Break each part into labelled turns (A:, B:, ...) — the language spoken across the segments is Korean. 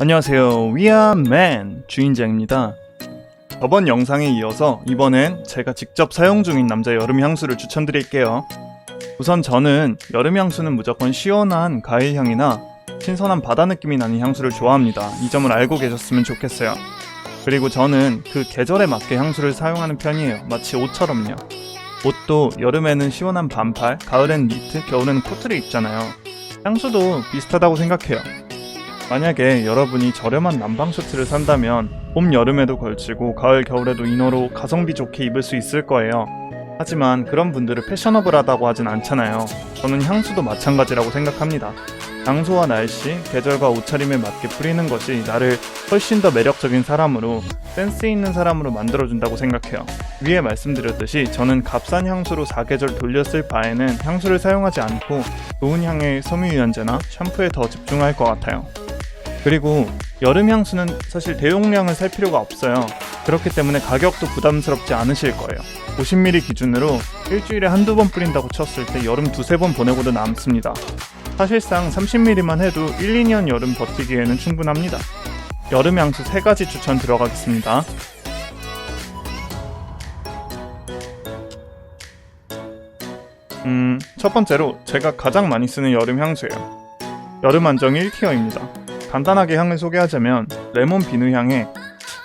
A: 안녕하세요. 위아맨 주인장입니다. 저번 영상에 이어서 이번엔 제가 직접 사용 중인 남자 여름 향수를 추천드릴게요. 우선 저는 여름 향수는 무조건 시원한 가을 향이나 신선한 바다 느낌이 나는 향수를 좋아합니다. 이 점을 알고 계셨으면 좋겠어요. 그리고 저는 그 계절에 맞게 향수를 사용하는 편이에요. 마치 옷처럼요. 옷도 여름에는 시원한 반팔, 가을엔 니트, 겨울에는 코트를 입잖아요. 향수도 비슷하다고 생각해요. 만약에 여러분이 저렴한 남방 셔츠를 산다면 봄 여름에도 걸치고 가을 겨울에도 이너로 가성비 좋게 입을 수 있을 거예요. 하지만 그런 분들을 패셔너블하다고 하진 않잖아요. 저는 향수도 마찬가지라고 생각합니다. 장소와 날씨, 계절과 옷차림에 맞게 뿌리는 것이 나를 훨씬 더 매력적인 사람으로 센스 있는 사람으로 만들어준다고 생각해요. 위에 말씀드렸듯이 저는 값싼 향수로 사계절 돌렸을 바에는 향수를 사용하지 않고 좋은 향의 섬유유연제나 샴푸에 더 집중할 것 같아요. 그리고 여름 향수는 사실 대용량을 살 필요가 없어요. 그렇기 때문에 가격도 부담스럽지 않으실 거예요. 50ml 기준으로 일주일에 한두 번 뿌린다고 쳤을 때 여름 두세 번 보내고도 남습니다. 사실상 30ml만 해도 1, 2년 여름 버티기에는 충분합니다. 여름 향수 3가지 추천 들어가겠습니다. 음, 첫 번째로 제가 가장 많이 쓰는 여름 향수예요. 여름 안정 1티어입니다. 간단하게 향을 소개하자면 레몬 비누 향에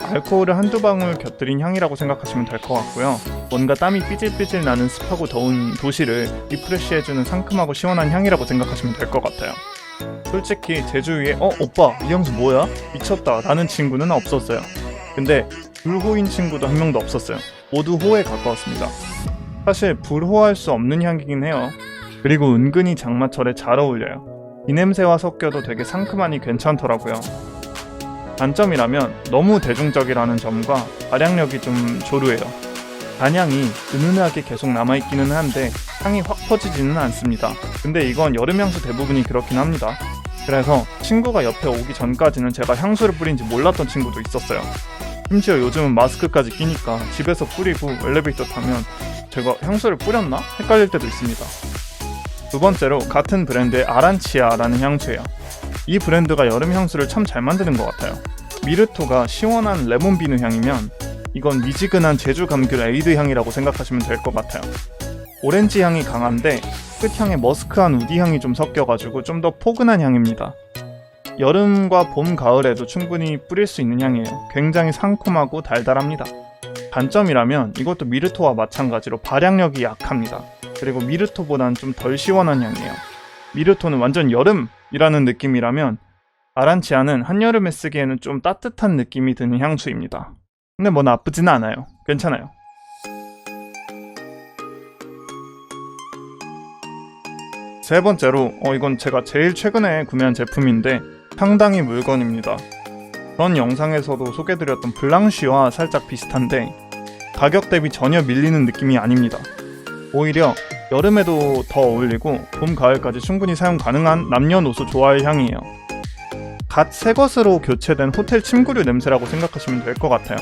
A: 알코올을 한두 방울 곁들인 향이라고 생각하시면 될 것 같고요. 뭔가 땀이 삐질삐질 나는 습하고 더운 도시를 리프레시해주는 상큼하고 시원한 향이라고 생각하시면 될 것 같아요. 솔직히 제 주위에 어 오빠 이 향수 뭐야? 미쳤다 라는 친구는 없었어요. 근데 불호인 친구도 한 명도 없었어요. 모두 호에 가까웠습니다. 사실 불호할 수 없는 향이긴 해요. 그리고 은근히 장마철에 잘 어울려요. 이 냄새와 섞여도 되게 상큼하니 괜찮더라고요. 단점이라면 너무 대중적이라는 점과 발향력이 좀 조루해요. 단향이 은은하게 계속 남아있기는 한데 향이 확 퍼지지는 않습니다. 근데 이건 여름 향수 대부분이 그렇긴 합니다. 그래서 친구가 옆에 오기 전까지는 제가 향수를 뿌린지 몰랐던 친구도 있었어요. 심지어 요즘은 마스크까지 끼니까 집에서 뿌리고 엘리베이터 타면 제가 향수를 뿌렸나? 헷갈릴 때도 있습니다. 두 번째로 같은 브랜드의 아란치아라는 향수예요. 이 브랜드가 여름 향수를 참 잘 만드는 것 같아요. 미르토가 시원한 레몬 비누 향이면 이건 미지근한 제주 감귤 에이드 향이라고 생각하시면 될 것 같아요. 오렌지 향이 강한데 끝향에 머스크한 우디 향이 좀 섞여가지고 좀 더 포근한 향입니다. 여름과 봄, 가을에도 충분히 뿌릴 수 있는 향이에요. 굉장히 상콤하고 달달합니다. 단점이라면 이것도 미르토와 마찬가지로 발향력이 약합니다. 그리고 미르토보단 좀 덜 시원한 향이에요. 미르토는 완전 여름이라는 느낌이라면 아란치아는 한여름에 쓰기에는 좀 따뜻한 느낌이 드는 향수입니다. 근데 뭐 나쁘지는 않아요. 괜찮아요. 세 번째로, 어, 이건 제가 제일 최근에 구매한 제품인데 상당히 물건입니다. 전 영상에서도 소개드렸던 블랑쉬와 살짝 비슷한데 가격 대비 전혀 밀리는 느낌이 아닙니다. 오히려 여름에도 더 어울리고 봄, 가을까지 충분히 사용 가능한 남녀노소 좋아할 향이에요. 갓 새 것으로 교체된 호텔 침구류 냄새라고 생각하시면 될 것 같아요.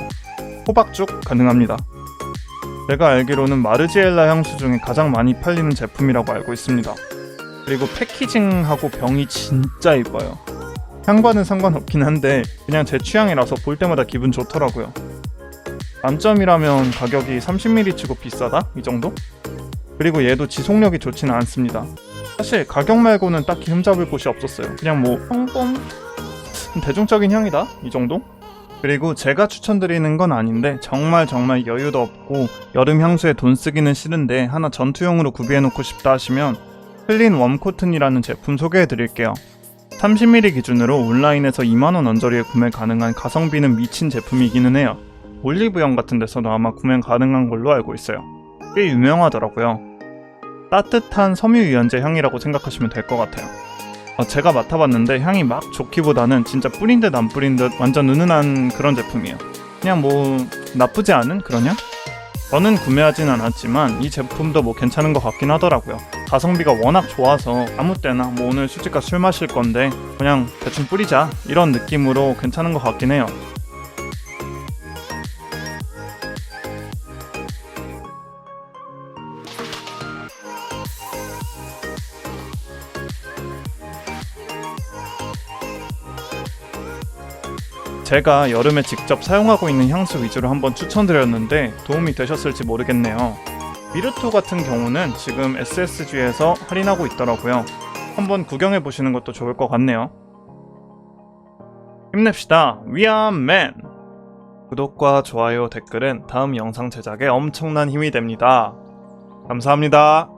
A: 호박죽 가능합니다. 제가 알기로는 마르지엘라 향수 중에 가장 많이 팔리는 제품이라고 알고 있습니다. 그리고 패키징하고 병이 진짜 이뻐요. 향과는 상관없긴 한데 그냥 제 취향이라서 볼 때마다 기분 좋더라고요. 단점이라면 가격이 30ml 치고 비싸다? 이 정도? 그리고 얘도 지속력이 좋지는 않습니다. 사실 가격 말고는 딱히 흠잡을 곳이 없었어요. 그냥 뭐 뽕뽕 대중적인 향이다 이 정도? 그리고 제가 추천드리는 건 아닌데 정말 정말 여유도 없고 여름 향수에 돈 쓰기는 싫은데 하나 전투용으로 구비해놓고 싶다 하시면 클린 웜코튼이라는 제품 소개해드릴게요. 30ml 기준으로 온라인에서 2만원 언저리에 구매 가능한 가성비는 미친 제품이기는 해요. 올리브영 같은 데서도 아마 구매 가능한 걸로 알고 있어요. 꽤 유명하더라고요. 따뜻한 섬유유연제 향이라고 생각하시면 될 것 같아요. 어, 제가 맡아봤는데 향이 막 좋기보다는 진짜 뿌린 듯 안 뿌린 듯 완전 은은한 그런 제품이에요. 그냥 뭐 나쁘지 않은 그런 향? 저는 구매하진 않았지만 이 제품도 뭐 괜찮은 것 같긴 하더라고요. 가성비가 워낙 좋아서 아무 때나 뭐 오늘 술집가 술 마실 건데 그냥 대충 뿌리자 이런 느낌으로 괜찮은 것 같긴 해요. 제가 여름에 직접 사용하고 있는 향수 위주로 한번 추천드렸는데 도움이 되셨을지 모르겠네요. 미르토 같은 경우는 지금 SSG에서 할인하고 있더라고요. 한번 구경해 보시는 것도 좋을 것 같네요. 힘냅시다. 위암맨! 구독과 좋아요, 댓글은 다음 영상 제작에 엄청난 힘이 됩니다. 감사합니다.